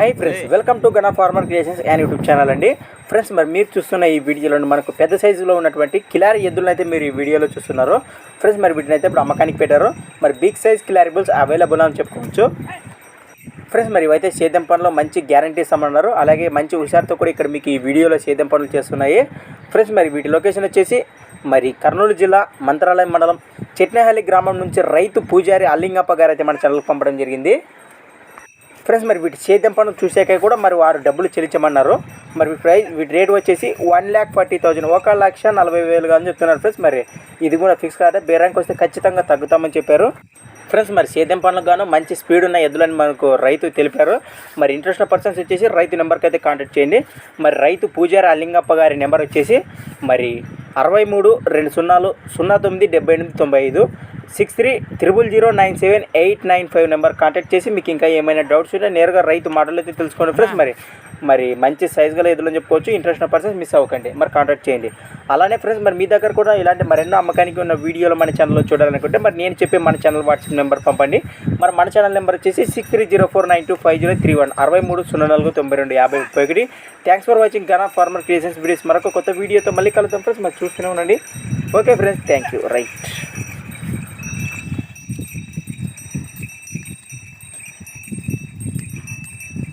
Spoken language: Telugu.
Hi friends welcome to Gana farmer creations and YouTube channel అండి. ఫ్రెండ్స్ మరి మీరు చూస్తున్న ఈ వీడియోలో మనకు పెద్ద సైజులో ఉన్నటువంటి కిలారి ఎద్దులను అయితే మీరు ఈ వీడియోలో చూస్తున్నారు. ఫ్రెండ్స్ మరి వీటిని అయితే ఇప్పుడు అమ్మకానికి పెట్టారు. మరి big size Khillari bulls available అని చెప్పుకోవచ్చు. ఫ్రెండ్స్ మరి ఇవైతే సేద్యం పనులు మంచి గ్యారంటీ ఇస్తామన్నారు. అలాగే మంచి హుషారుతో కూడా ఇక్కడ మీకు ఈ వీడియోలో సేద్యం పనులు చేస్తున్నాయి. ఫ్రెండ్స్ మరి వీటి లొకేషన్ వచ్చేసి మరి కర్నూలు జిల్లా మంత్రాలయం మండలం చెట్నేహల్లి గ్రామం నుంచి రైతు పూజారి అల్లింగప్ప గారు అయితే మన ఛానల్కి పంపడం జరిగింది. ఫ్రెండ్స్ మరి వీటి సేద్యం పనులు చూసాక కూడా మరి వారు డబ్బులు చెల్లించమన్నారు. మరి ప్రైస్ వీటి రేట్ వచ్చేసి వన్ ల్యాక్ ఫార్టీ థౌజండ్ ఒక లక్ష నలభై వేలుగా అని చెప్తున్నారు ఫ్రెండ్స్. మరి ఇది కూడా ఫిక్స్ కాదా బేరానికి వస్తే ఖచ్చితంగా తగ్గుతామని చెప్పారు. ఫ్రెండ్స్ మరి సేద్యం పనులకు గాను మంచి స్పీడ్ ఉన్న ఎద్దులని మనకు రైతు తెలిపారు. మరి ఇంట్రెస్ట్ పర్సన్స్ వచ్చేసి రైతు నెంబర్కి అయితే కాంటాక్ట్ చేయండి. మరి రైతు పూజారి అలింగప్ప గారి నెంబర్ వచ్చేసి మరి అరవై మూడు రెండు సున్నాలు సున్నా తొమ్మిది డెబ్బై ఎనిమిది తొంభై ఐదు. Six three triple zero nine seven eight nine five number contact చేసి మీకు ఇంకా ఏమైనా డౌట్స్ ఉంటే నేరుగా రైతు మాటలు అయితే తెలుసుకోండి ఫ్రెండ్స్. మరి మరి మంచి సైజ్ గల ఎదులని చెప్పుకోవచ్చు. ఇంట్రెస్ట్ పర్సన్స్ మిస్ అవ్వకండి. మరి కాంటాక్ట్ చేయండి. అలానే ఫ్రెండ్స్ మరి మీ దగ్గర కూడా ఇలాంటి మరెన్నో అమ్మకానికి ఉన్న వీడియోలు మన ఛానల్లో చూడాలనుకుంటే మరి నేను చెప్పే మన ఛానల్ వాట్సాప్ నెంబర్ పంపండి. మరి మన ఛానల్ నెంబర్ వచ్చేసి six three zero four nine two five zero three one అరవై మూడు సున్నా నాలుగు తొంభై రెండు యాభై ముప్పై ఒకటి. Thanks for watching Gana farmer creations videos మరొక కొత్త వీడియోతో మళ్ళీ కలుద్దాం ఫ్రెండ్స్. మరి చూస్తూనే ఉండండి. Okay friends thank you right